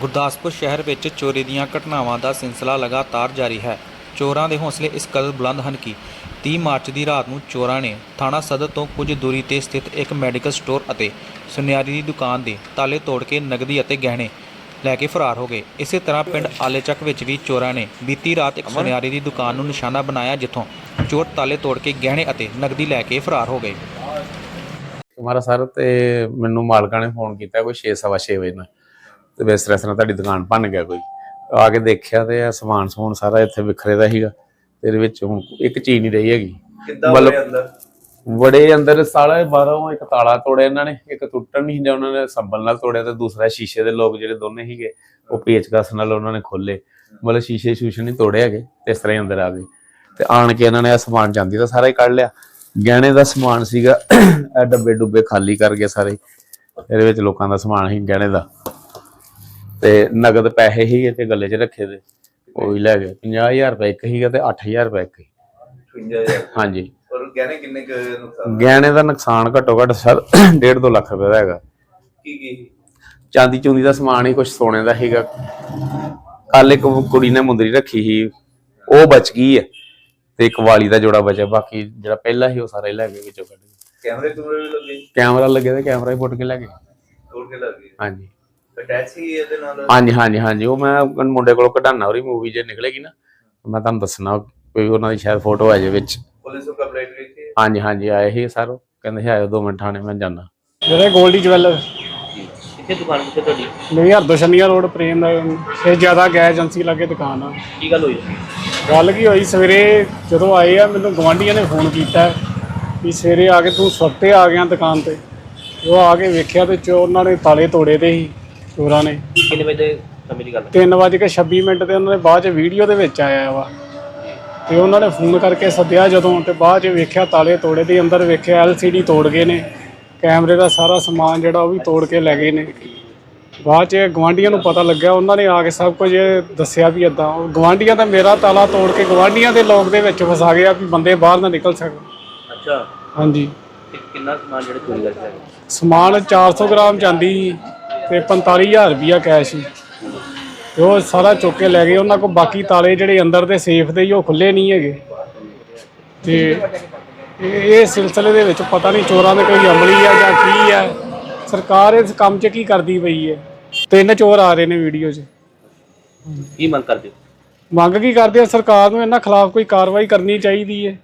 ਗੁਰਦਾਸਪੁਰ ਸ਼ਹਿਰ ਵਿੱਚ ਚੋਰੀ ਦੀਆਂ ਘਟਨਾਵਾਂ ਦਾ ਸਿਲਸਿਲਾ ਲਗਾਤਾਰ ਜਾਰੀ ਹੈ। ਚੋਰਾਂ ਦੇ ਹੌਸਲੇ ਇਸ ਕਦਰ ਬੁਲੰਦ ਹਨ ਕਿ 30 ਮਾਰਚ ਦੀ ਰਾਤ ਨੂੰ ਚੋਰਾਂ ਨੇ ਥਾਣਾ ਸਦਰ ਤੋਂ ਕੁਝ ਦੂਰੀ ਤੇ ਸਥਿਤ ਇੱਕ ਮੈਡੀਕਲ ਸਟੋਰ ਅਤੇ ਸੁਨਿਆਰੀ ਦੀ ਦੁਕਾਨ ਦੇ ਤਾਲੇ ਤੋੜ ਕੇ ਨਗਦੀ ਅਤੇ ਗਹਿਣੇ ਲੈ ਕੇ ਫਰਾਰ ਹੋ ਗਏ। ਇਸੇ ਤਰ੍ਹਾਂ ਪਿੰਡ ਆਲੇਚੱਕ ਵਿੱਚ ਵੀ ਚੋਰਾਂ ਨੇ ਬੀਤੀ ਰਾਤ ਇੱਕ ਸੁਨਿਆਰੀ ਦੀ ਦੁਕਾਨ ਨੂੰ ਨਿਸ਼ਾਨਾ ਬਣਾਇਆ ਜਿੱਥੋਂ ਚੋਰ ਤਾਲੇ ਤੋੜ ਕੇ ਗਹਿਣੇ ਅਤੇ ਨਗਦੀ ਲੈ ਕੇ ਫਰਾਰ ਹੋ ਗਏ। ਕੁਮਾਰਾ ਸਰ ਤੇ ਮੈਨੂੰ ਮਾਲਕਾਂ ਨੇ ਫੋਨ ਕੀਤਾ ਕੋਈ 6:30 ਵਜੇ ਨਾਲ। ਤੇ ਵੀ ਇਸ ਤਰ੍ਹਾਂ ਤੁਹਾਡੀ ਦੁਕਾਨ ਭੰਨ ਗਿਆ ਕੋਈ। ਆ ਕੇ ਦੇਖਿਆ ਤੇ ਇਹ ਸਮਾਨ ਸਮੂਨ ਸਾਰਾ ਇੱਥੇ ਵਿਖਰੇ ਦਾ ਸੀਗਾ। ਤੇ ਇਹਦੇ ਵਿੱਚ ਹੁਣ ਇੱਕ ਚੀਜ਼ ਨਹੀਂ ਰਹੀ ਹੈਗੀ। ਕਿੱਦਾਂ ਮਤਲਬ- ਬੜੇ ਅੰਦਰ? ਬੜੇ ਅੰਦਰ ਸਾਲਾ ਬਾਹਰੋਂ ਇੱਕ ਤਾਲਾ ਤੋੜਿਆ ਇਹਨਾਂ ਨੇ ਇੱਕ ਟੁੱਟਣ ਨਹੀਂ ਦਿਆ ਉਹਨਾਂ ਨੇ ਸੰਭਲ ਨਾਲ ਤੋੜਿਆ ਤੇ ਦੂਸਰਾ ਸ਼ੀਸ਼ੇ ਦੇ ਲੋਕ ਜਿਹੜੇ ਦੋਨੇ ਸੀਗੇ ਉਹ ਪੇਚਕਸ ਨਾਲ ਉਹਨਾਂ ਨੇ ਖੋਲੇ ਮਤਲਬ ਸ਼ੀਸ਼ੇ ਸ਼ੂਸ਼ੇ ਨਹੀਂ ਤੋੜੇ ਹੈਗੇ ਤੇ ਇਸ ਤਰ੍ਹਾਂ ਹੀ ਅੰਦਰ ਆ ਗਏ। ਤੇ ਆਣ ਕੇ ਇਹਨਾਂ ਨੇ ਆ ਸਮਾਨ ਜਾਂਦੀ ਤਾਂ ਸਾਰਾ ਹੀ ਕੱਢ ਲਿਆ। ਗਹਿਣੇ ਦਾ ਸਮਾਨ ਸੀਗਾ ਇਹ ਡੱਬੇ ਡੁੱਬੇ ਖਾਲੀ ਕਰ ਗਏ ਸਾਰੇ। ਇਹਦੇ ਵਿੱਚ ਲੋਕਾਂ ਦਾ ਸਮਾਨ ਸੀ ਗਹਿਣੇ ਦਾ। ਤੇ ਨਗਦ ਪੈਸੇ ਸੀਗੇ ਤੇ ਗੱਲੇ 'ਚ ਰੱਖੇ ਤੇ ਉਹ ਵੀ ਲੈ ਗਏ। 50000 ਰੁਪਏ ਇੱਕ ਸੀਗਾ ਤੇ 8000 ਰੁਪਏ ਇੱਕ ਸੀ। 55000 ਹਾਂਜੀ। ਔਰ ਗਹਿਣੇ ਕਿੰਨੇ ਕੁ ਨੁਕਸਾਨ ਗਹਿਣੇ ਦਾ ਨੁਕਸਾਨ ਘੱਟੋ ਘੱਟ ਸਰ 1.5 2 ਲੱਖ ਰੁਪਏ ਦਾ ਹੈਗਾ। ਕੀ ਕੀ? ਚਾਂਦੀ ਚੂੰਦੀ ਦਾ ਸਮਾਨ ਹੀ ਕੁਝ ਸੋਨੇ ਦਾ ਸੀਗਾ। ਕੱਲ ਇੱਕ ਕੁੜੀ ਨੇ ਮੁੰਦਰੀ ਰੱਖੀ ਸੀ। ਉਹ ਬਚ ਗਈ ਹੈ ਤੇ ਇੱਕ ਵਾਲੀ ਦਾ ਜੋੜਾ ਬਚਿਆ। ਬਾਕੀ ਜਿਹੜਾ ਪਹਿਲਾ ਸੀ ਉਹ ਸਾਰਾ ਹੀ ਲੈ ਗਏ ਵਿੱਚੋਂ ਕੱਢ ਕੇ। ਕੈਮਰੇ ਕੂਮਰੇ ਵੀ ਲੱਗੇ? ਕੈਮਰਾ ਲੱਗੇ ਤੇ ਕੈਮਰਾ ਹੀ ਪੁੱਟ ਕੇ ਲੈ ਗਏ। ਤੋੜ ਕੇ ਲੱਗੇ। ਹਾਂਜੀ। ਅਟੈਚ ਸੀ ਇਹਦੇ ਨਾਲ? ਹਾਂਜੀ ਹਾਂਜੀ ਹਾਂਜੀ। ਉਹ ਮੈਂ ਮੁੰਡੇ ਕੋਲੋਂ ਕਢਾਣਾ ਉਹਦੀ ਮੂਵੀ ਜੇ ਨਿਕਲੇਗੀ ਨਾ ਮੈਂ ਤੁਹਾਨੂੰ ਦੱਸਣਾ ਕੋਈ ਉਹਨਾਂ ਦੀ ਸ਼ਾਇਦ ਫੋਟੋ ਆ ਜਾਏ ਵਿੱਚ। ਪੁਲਿਸ ਨੂੰ ਕੰਪਲੇਂਟ ਕੀਤੀ? ਹਾਂਜੀ ਹਾਂਜੀ ਆਏ ਸੀ ਸਰ ਕਹਿੰਦੇ ਸੀ ਆਇਓ 2 ਮਿੰਟ ਥਾਣੇ ਮੈਂ ਜਾਣਾ ਮੇਰੇ ਗੋਲਡੀ ਜਵੈਲਰ ਕਿੱਥੇ ਦੁਕਾਨ ਕਿੱਥੇ ਤੁਹਾਡੀ? ਮੇਰੀ ਹਰਦੋਸ਼ਨੀਆ ਰੋਡ ਪ੍ਰੇਮ ਸੇ ਜ਼ਿਆਦਾ ਗੈਸ ਏਜੰਸੀ ਲੱਗੇ ਦੁਕਾਨ ਆ। ਕੀ ਗੱਲ ਹੋਈ? ਗੱਲ ਕੀ ਹੋਈ ਸਵੇਰੇ ਜਦੋਂ ਆਏ ਆ ਮੈਨੂੰ ਗਵਾਂਢੀਆਂ ਨੇ ਫੋਨ ਕੀਤਾ ਵੀ ਸਵੇਰੇ ਆ ਕੇ ਤੂੰ ਸੁੱਤੇ ਆ ਗਿਆ ਦੁਕਾਨ ਤੇ। ਉਹ ਆ ਕੇ ਵੇਖਿਆ ਤੇ ਚੋਰ ਉਹਨਾਂ ਨੇ ਤਾਲੇ ਤੋੜੇ ਤੇ ਸੀ। ਚੋਰਾਂ ਨੇ। ਕਿੰਨੇ ਵਜੇ ਦੇ ਸਮੇਂ ਦੀ ਗੱਲ ਹੈ? 3:26 ਮਿੰਟ ਤੇ ਉਹਨਾਂ ਨੇ ਬਾਅਦ ਚ ਵੀਡੀਓ ਦੇ ਵਿੱਚ ਆਇਆ ਵਾ। ਤੇ ਉਹਨਾਂ ਨੇ ਫੋਨ ਕਰਕੇ ਸੱਦਿਆ ਜਦੋਂ ਤੇ ਬਾਅਦ ਚ ਵੇਖਿਆ ਤਾਲੇ ਤੋੜੇ ਤੇ ਅੰਦਰ ਵੇਖਿਆ LCD ਤੋੜ ਗਏ ਨੇ। ਕੈਮਰੇ ਦਾ ਸਾਰਾ ਸਮਾਨ ਜਿਹੜਾ ਉਹ ਵੀ ਤੋੜ ਕੇ ਲੈ ਗਏ ਨੇ। ਬਾਅਦ ਚ ਗਵਾਂਢੀਆਂ ਨੂੰ ਪਤਾ ਲੱਗਿਆ ਉਹਨਾਂ ਨੇ ਆ ਕੇ ਸਭ ਕੁਝ ਦੱਸਿਆ ਵੀ ਇਦਾਂ ਗਵਾਂਢੀਆਂ ਤਾਂ ਮੇਰਾ ਤਾਲਾ ਤੋੜ ਕੇ ਗਵਾਂਢੀਆਂ ਦੇ ਲੋਕ ਦੇ ਵਿੱਚ ਫਸਾ ਗਿਆ ਵੀ ਬੰਦੇ ਬਾਹਰ ਨਾ ਨਿਕਲ ਸਕਣ। ਅੱਛਾ। ਹਾਂਜੀ। ਤੇ ਕਿੰਨਾ ਸਮਾਨ ਜਿਹੜੇ ਚੋਰੀ ਕਰਕੇ ਆਏ ਸਮਾਨ 400 ਗ੍ਰਾਮ ਚਾਂਦੀ। ਤੇ 45000 ਰੁਪਿਆ ਕੈਸ਼ ਸੀ। ਤੇ ਉਹ ਸਾਰਾ ਚੁੱਕ ਕੇ ਲੈ ਗਏ। ਉਹਨਾਂ ਕੋਲ ਬਾਕੀ ਤਾਲੇ ਜਿਹੜੇ ਅੰਦਰ ਦੇ ਸੇਫ ਦੇ ਹੀ ਉਹ ਖੁੱਲੇ ਨਹੀਂ ਹੈਗੇ। ਤੇ ਇਹ ਇਹ ਸਿਲਸਿਲੇ ਦੇ ਵਿੱਚ ਪਤਾ ਨਹੀਂ ਚੋਰਾਂ ਦੇ ਕੋਈ ਅਮਲੀ ਆ ਜਾਂ ਕੀ ਆ। ਸਰਕਾਰ ਇਸ ਕੰਮ 'ਚ ਕੀ ਕਰਦੀ ਪਈ ਹੈ? ਤਿੰਨ ਚੋਰ ਆ ਰਹੇ ਨੇ ਵੀਡੀਓ 'ਚ। ਕੀ ਮੰਗ ਕਰਦੇ ਹੋ? ਮੰਗ ਕੀ ਕਰਦੇ ਆ? ਸਰਕਾਰ ਨੂੰ ਇਹਨਾਂ ਖਿਲਾਫ ਕੋਈ ਕਾਰਵਾਈ ਕਰਨੀ ਚਾਹੀਦੀ ਹੈ।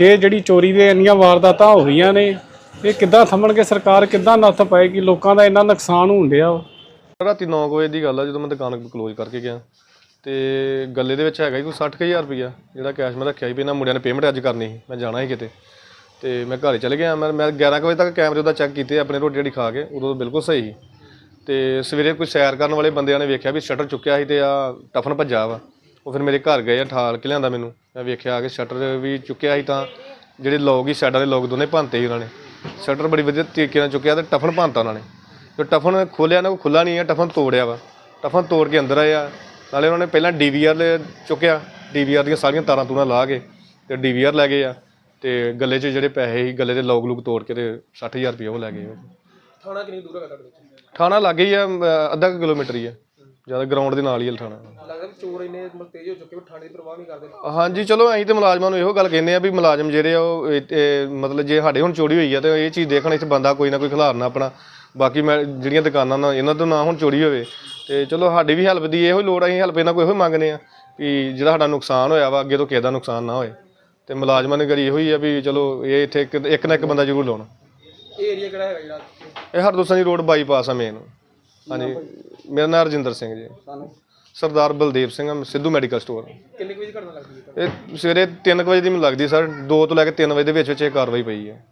ਇਹ ਜਿਹੜੀ ਚੋਰੀ ਦੇ ਇੰਨੀਆਂ ਵਾਰਦਾਤਾਂ ਹੋ ਰਹੀਆਂ ਨੇ ਇਹ ਕਿੱਦਾਂ ਥੰਮਣਗੇ ਸਰਕਾਰ? ਕਿੱਦਾਂ ਨੱਥ ਪਾਏਗੀ? ਲੋਕਾਂ ਦਾ ਇੰਨਾ ਨੁਕਸਾਨ ਹੋਣ ਡਿਆ ਵਾ। ਰਾਤੀ 9 ਵਜੇ ਦੀ ਗੱਲ ਆ, ਜਦੋਂ ਮੈਂ ਦੁਕਾਨ ਕਲੋਜ਼ ਕਰਕੇ ਗਿਆ, ਤੇ ਗੱਲੇ ਦੇ ਵਿੱਚ ਹੈਗਾ ਸੀ ਕੋਈ 60000 ਰੁਪਈਆ, ਜਿਹੜਾ ਕੈਸ਼ ਮੈਂ ਰੱਖਿਆ ਸੀ ਵੀ ਇਹਨਾਂ ਮੁੰਡਿਆਂ ਨੇ ਪੇਮੈਂਟ ਅੱਜ ਕਰਨੀ ਸੀ, ਮੈਂ ਜਾਣਾ ਸੀ ਕਿਤੇ। ਤੇ ਮੈਂ ਘਰੇ ਚਲੇ ਗਿਆ, ਮੈਂ ਮੈਂ 11 ਕੁ ਵਜੇ ਤੱਕ ਕੈਮਰੇ ਉਹਦਾ ਚੈੱਕ ਕੀਤੇ, ਆਪਣੇ ਰੋਟੀ ਜਿਹੜੀ ਖਾ ਕੇ, ਉਦੋਂ ਬਿਲਕੁਲ ਸਹੀ ਸੀ। ਤੇ ਸਵੇਰੇ ਕੋਈ ਸੈਰ ਕਰਨ ਵਾਲੇ ਬੰਦਿਆਂ ਨੇ ਵੇਖਿਆ ਵੀ ਸ਼ਟਰ ਚੁੱਕਿਆ ਸੀ ਤੇ ਆ ਟਫਨ ਭੱਜਾ ਵਾ। ਉਹ ਫਿਰ ਮੇਰੇ ਘਰ ਗਏ ਆ, ਠਾਲ ਕੇ ਲਿਆਂਦਾ ਮੈਨੂੰ। ਮੈਂ ਵੇਖਿਆ ਕਿ ਸ਼ਟਰ ਵੀ ਚੁੱਕਿਆ ਸੀ ਤਾਂ, ਜਿਹੜੇ ਲੋਕ ਹੀ ਸਾਈਡਾਂ ਦੇ ਲੋਕ ਦੋਨੇ ਭੰਨਤੇ ਸੀ ਉਹਨਾਂ ਨੇ। ਸ਼ਟਰ ਬੜੀ ਵਧੀਆ ਤਰੀਕੇ ਨਾਲ ਚੁੱਕਿਆ ਤੇ ਟਫਨ ਭੰਨਤਾ ਉਹਨਾਂ ਨੇ। ਤੇ ਟਫਨ ਖੋਲਿਆ ਨਾ ਕੋਈ ਖੁੱਲਾ ਨਹੀਂ ਆ ਟਫਨ ਤੋੜਿਆ ਵਾ। ਟਫਨ ਤੋੜ ਕੇ ਅੰਦਰ ਆਇਆ ਨਾਲੇ ਉਹਨਾਂ ਨੇ ਪਹਿਲਾਂ ਡੀਵੀਆਰ ਚੁੱਕਿਆ। ਡੀਵੀਆਰ ਦੀਆਂ ਸਾਰੀਆਂ ਤਾਰਾਂ ਤੂਰਾਂ ਲਾ ਕੇ ਤੇ ਡੀਵੀਆਰ ਲੈ ਗਏ ਆ। ਤੇ ਗੱਲੇ 'ਚ ਜਿਹੜੇ ਪੈਸੇ ਸੀ ਗੱਲੇ ਦੇ ਲੋਕ ਲੂਕ ਤੋੜ ਕੇ ਤੇ 60000 ਰੁਪਏ ਉਹ ਲੈ ਗਏ ਥਾਣਾ ਕਿੰਨੀ ਦੂਰ ਹੈ ਥਾਣਾ ਲੱਗੇ ਹੀ ਆ ਅਮ, ਅੱਧਾ ਕੁ ਕਿਲੋਮੀਟਰ ਹੀ ਆ। ਜ਼ਿਆਦਾ ਗਰਾਊਂਡ ਦੇ ਨਾਲ ਹੀ ਆ ਥਾਣਾ ਹਾਂਜੀ ਚਲੋ ਅਸੀਂ ਤੇ ਮੁਲਾਜ਼ਮਾਂ ਨੂੰ ਇਹੋ ਗੱਲ ਕਹਿੰਦੇ ਆ ਵੀ ਮੁਲਾਜ਼ਮ ਜਿਹੜੇ ਆ ਉਹ ਇਹ- ਇਹ ਮਤਲਬ ਜੇ ਸਾਡੇ ਹੁਣ ਚੋਰੀ ਹੋਈ ਆ ਤੇ ਇਹ ਚੀਜ਼ ਦੇਖਣ ਇੱਥੇ ਬੰਦਾ ਕੋਈ ਨਾ ਕੋਈ ਖਿਲਾਰਨਾ ਆਪਣਾ। ਬਾਕੀ ਮੈਂ ਜਿਹੜੀਆਂ ਦੁਕਾਨਾਂ ਨਾਲ ਇਹਨਾਂ ਤੋਂ ਨਾ ਹੁਣ ਚੋਰੀ ਹੋਵੇ। ਤੇ ਚਲੋ ਸਾਡੀ ਵੀ ਹੈਲਪ ਦੀ ਇਹੋ ਹੀ ਲੋੜ ਆ ਅਸੀਂ ਹੈਲਪ ਇਹਨਾਂ ਕੋਈ ਇਹੋ ਹੀ ਮੰਗਨੇ ਆ ਵੀ ਜਿਹੜਾ ਸਾਡਾ ਨੁਕਸਾਨ ਹੋਇਆ ਵਾ ਅੱਗੇ ਤੋਂ ਕਿਸੇ ਦਾ ਨੁਕਸਾਨ ਨਾ ਹੋਏ। ਤੇ ਮੁਲਾਜ਼ਮਾਂ ਨੇ ਕਰੀ ਇਹੋ ਹੀ ਆ ਵੀ ਚਲੋ ਇਹ ਇੱਥੇ ਇੱਕ ਇੱਕ ਨਾ ਇੱਕ ਬੰਦਾ ਜ਼ਰੂਰ ਲਾਉਣ। ਇਹ ਏਰੀਆ ਕਿਹੜਾ ਹੈਗਾ ਜਿਹੜਾ? ਇਹ ਹਰਦੋਸਨੀ ਰੋਡ ਬਾਈਪਾਸ ਆ ਮੇਨ ਹਾਂਜੀ। ਮੇਰਾ ਨਾਮ ਰਜਿੰਦਰ ਸਿੰਘ ਜੀ। ਸਰਦਾਰ ਬਲਦੇਵ ਸਿੰਘ ਆ, ਸਿੱਧੂ ਮੈਡੀਕਲ ਸਟੋਰ ਕਿੰਨੇ ਵਜੇ ਘਟਨਾ ਲੱਗਦੀ ਹੈ? ਇਹ ਸਵੇਰੇ 3 ਵਜੇ ਦੀ ਮੈਨੂੰ ਲੱਗਦੀ ਸਰ। 2 ਤੋਂ ਲੈ ਕੇ 3 ਵਜੇ ਦੇ ਵਿੱਚ ਵਿੱਚ ਇਹ ਕਾਰਵਾਈ ਪਈ ਹੈ।